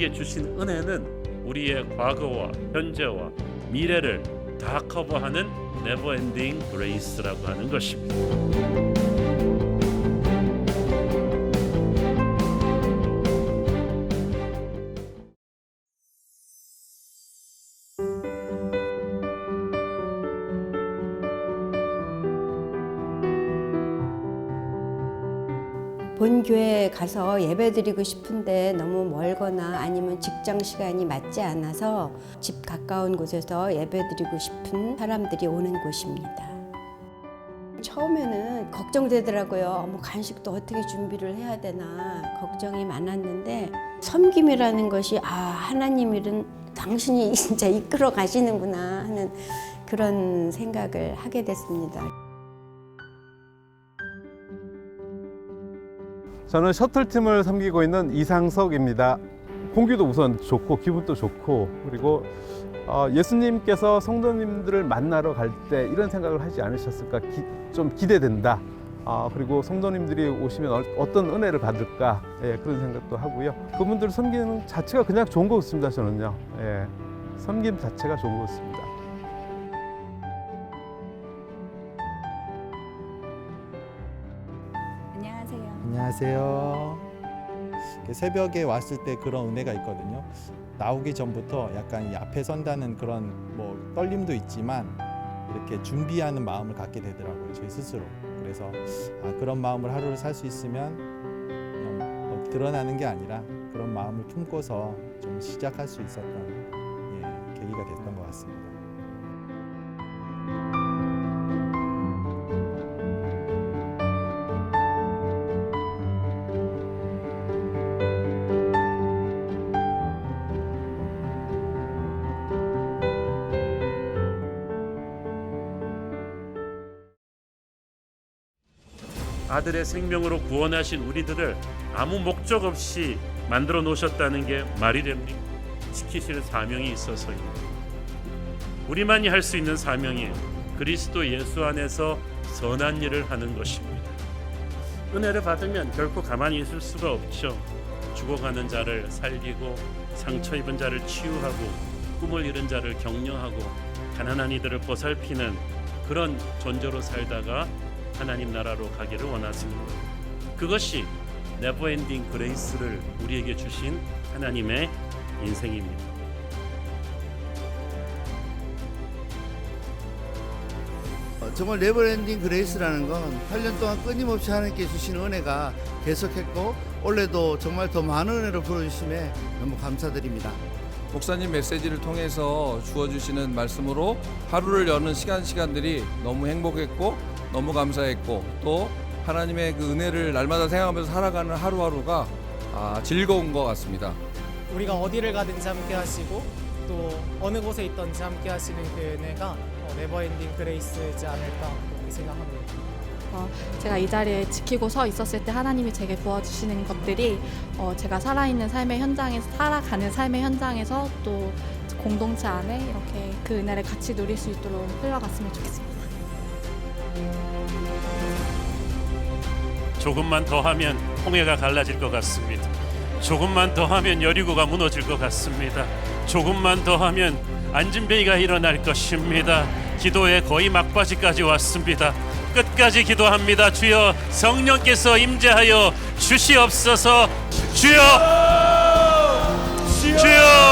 우리에게 주신 은혜는 우리의 과거와 현재와 미래를 다 커버하는 네버엔딩 그레이스라고 하는 것입니다. 본교회 가서 예배드리고 싶은데 너무 멀거나 아니면 직장 시간이 맞지 않아서 집 가까운 곳에서 예배드리고 싶은 사람들이 오는 곳입니다. 처음에는 걱정되더라고요. 뭐 간식도 어떻게 준비를 해야 되나 걱정이 많았는데 섬김이라는 것이 아 하나님이든 당신이 진짜 이끌어 가시는구나 하는 그런 생각을 하게 됐습니다. 저는 셔틀팀을 섬기고 있는 이상석입니다. 공기도 우선 좋고 기분도 좋고 그리고 어, 예수님께서 성도님들을 만나러 갈 때 이런 생각을 하지 않으셨을까 기- 좀 기대된다. 아, 그리고 성도님들이 오시면 어- 어떤 은혜를 받을까 예, 그런 생각도 하고요. 그분들 섬기는 자체가 그냥 좋은 것 같습니다. 저는요. 예, 섬김 자체가 좋은 것 같습니다. 안녕하세요. 새벽에 왔을 때 그런 은혜가 있거든요. 나오기 전부터 약간 이 앞에 선다는 그런 뭐 떨림도 있지만 이렇게 준비하는 마음을 갖게 되더라고요. 저희 스스로. 그래서 아, 그런 마음을 하루를 살 수 있으면 뭐 드러나는 게 아니라 그런 마음을 품고서 좀 시작할 수 있었던 예, 계기가 됐던 것 같습니다. 아들의 생명으로 구원하신 우리들을 아무 목적 없이 만들어 놓으셨다는 게 말이 됩니까? 지키실 사명이 있어서입니다. 우리만이 할 수 있는 사명이 그리스도 예수 안에서 선한 일을 하는 것입니다. 은혜를 받으면 결코 가만히 있을 수가 없죠. 죽어가는 자를 살리고 상처 입은 자를 치유하고 꿈을 잃은 자를 격려하고 가난한 이들을 보살피는 그런 존재로 살다가 하나님 나라로 가기를 원하십니다. 그것이 네버엔딩 그레이스를 우리에게 주신 하나님의 인생입니다. 어, 정말 네버엔딩 그레이스라는 건 8년 동안 끊임없이 하나님께 주신 은혜가 계속했고 올해도 정말 더 많은 은혜를 부어주심에 너무 감사드립니다. 목사님 메시지를 통해서 주어주시는 말씀으로 하루를 여는 시간 시간들이 너무 행복했고 너무 감사했고 또 하나님의 그 은혜를 날마다 생각하면서 살아가는 하루하루가 아, 즐거운 것 같습니다. 우리가 어디를 가든지 함께 하시고 또 어느 곳에 있든지 함께 하시는 그 은혜가 어, 네버엔딩 그레이스지 않을까 그렇게 생각합니다. 어, 제가 이 자리에 지키고 서 있었을 때 하나님이 제게 부어주시는 것들이 어, 제가 살아있는 삶의 현장에서 살아가는 삶의 현장에서 또 공동체 안에 이렇게 그 은혜를 같이 누릴 수 있도록 흘러갔으면 좋겠습니다. 조금만 더 하면 홍해가 갈라질 것 같습니다. 조금만 더 하면 여리고가 무너질 것 같습니다. 조금만 더 하면 안진뱅이가 일어날 것입니다. 기도에 거의 막바지까지 왔습니다. 끝까지 기도합니다. 주여 성령께서 임재하여 주시옵소서. 주여 주여